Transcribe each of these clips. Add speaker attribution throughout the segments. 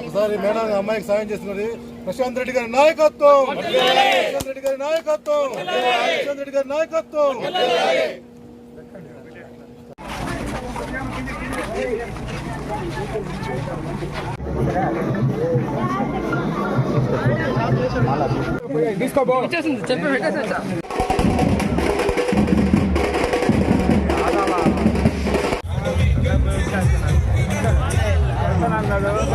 Speaker 1: ఒకసారి మేడం అమ్మాయికి సాయం చేస్తున్నది. ప్రశాంత్ రెడ్డి గారి నాయకత్వం. ప్రశాంత్ రెడ్డి గారి నాయకత్వం. ప్రశాంత్ రెడ్డి గారి నాయకత్వం.
Speaker 2: ఇచ్చేసింది చెప్పి పెట్టేసా అన్నాడు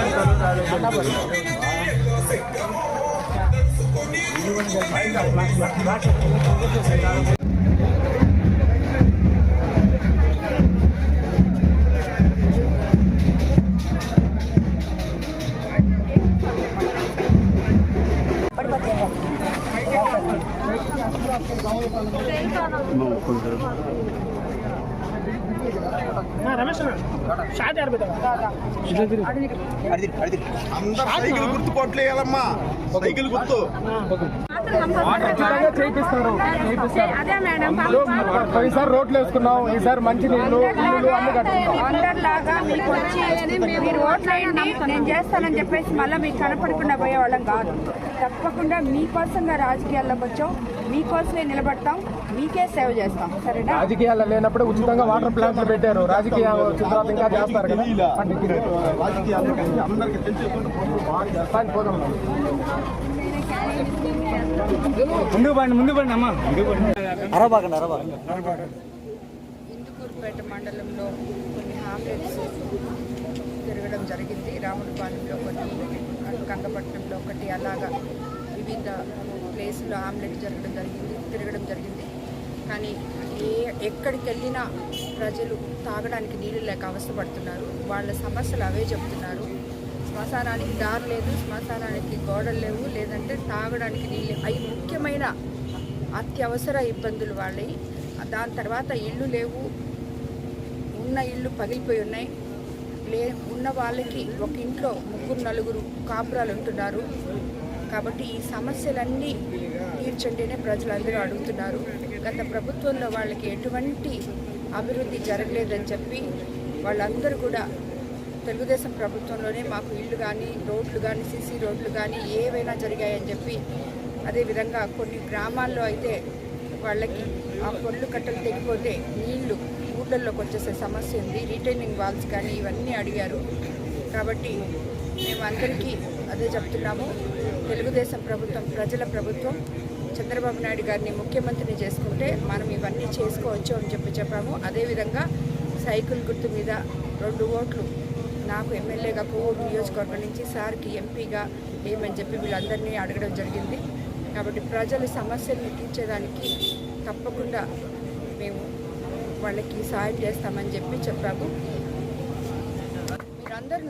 Speaker 2: సైకిల్ గుర్తు కొట్లేయాలమ్మా సైకిల్ గుర్తు.
Speaker 3: అదే మేడం.
Speaker 4: ఈసారి రోడ్లు వేసుకున్నాం ఈసారి మంచి నీళ్ళు ఇల్లు అన్ని
Speaker 3: నేను చేస్తానని చెప్పేసి మళ్ళీ మీకు కనపడకుండా పోయేవాళ్ళం కాదు. తప్పకుండా మీకోసంగా రాజకీయాల్లోకి వచ్చాం. మీకోసమే నిలబడతాం. మీకే సేవ చేస్తాం. సరేనా?
Speaker 4: రాజకీయాలు లేనప్పుడు ఉచితంగా వాటర్ ప్లాంట్లు పెట్టారు. తర్వాత ఇంకా చేస్తారు కదా?
Speaker 2: రాజకీయాల్లో
Speaker 4: ముందుకు పండి ముందు పండి అమ్మా.
Speaker 3: ఇందుకూరుపేట మండలంలో కొన్ని హామ్లెట్స్ తిరగడం జరిగింది. రాముడిపాలెంలో కొన్ని కంగపట్నంలో ఒకటి అలాగా వివిధ ప్లేసుల్లో ఆమ్లెట్ జరగడం జరిగింది తిరగడం జరిగింది. కానీ ఏ ఎక్కడికి వెళ్ళినా ప్రజలు తాగడానికి నీళ్ళు లేక అవసరపడుతున్నారు వాళ్ళ సమస్యలు అవే చెప్తున్నారు. శ్మశానానికి దారి లేదు శ్మశానానికి గోడలు లేవు లేదంటే తాగడానికి నీళ్ళు. అవి ముఖ్యమైన అత్యవసర ఇబ్బందులు వాళ్ళవి. దాని తర్వాత ఇళ్ళు లేవు. ఉన్న ఇళ్ళు పగిలిపోయి ఉన్నాయి. లే ఉన్న వాళ్ళకి ఒక ఇంట్లో ముగ్గురు నలుగురు కాపురాలు ఉంటున్నారు. కాబట్టి ఈ సమస్యలన్నీ తీర్చంటేనే ప్రజలందరూ అడుగుతున్నారు. గత ప్రభుత్వంలో వాళ్ళకి ఎటువంటి అభివృద్ధి జరగలేదని చెప్పి వాళ్ళందరూ కూడా తెలుగుదేశం ప్రభుత్వంలోనే మాకు ఇళ్ళు కానీ రోడ్లు కానీ సీసీ రోడ్లు కానీ ఏవైనా జరిగాయని చెప్పి అదేవిధంగా కొన్ని గ్రామాల్లో అయితే వాళ్ళకి ఆ పొల్లు కట్టలు తెగిపోతే నీళ్ళు ఊళ్ళల్లోకి వచ్చేసే సమస్య ఉంది. రిటైనింగ్ వాల్స్ కానీ ఇవన్నీ అడిగారు. కాబట్టి మేము అందరికీ అదే చెప్తున్నాము. తెలుగుదేశం ప్రభుత్వం ప్రజల ప్రభుత్వం చంద్రబాబు నాయుడు గారిని ముఖ్యమంత్రిని చేసుకుంటే మనం ఇవన్నీ చేసుకోవచ్చు అని చెప్పి చెప్పాము. అదేవిధంగా సైకిల్ గుర్తు మీద రెండు ఓట్లు నాకు ఎమ్మెల్యేగా కోవూరు నియోజకవర్గం నుంచి సార్కి ఎంపీగా ఏమని చెప్పి వీళ్ళందరినీ అడగడం జరిగింది. కాబట్టి ప్రజల సమస్యలు తీర్చేదానికి తప్పకుండా మేము వాళ్ళకి సాయం చేస్తామని చెప్పి చెప్పాము మీరందరూ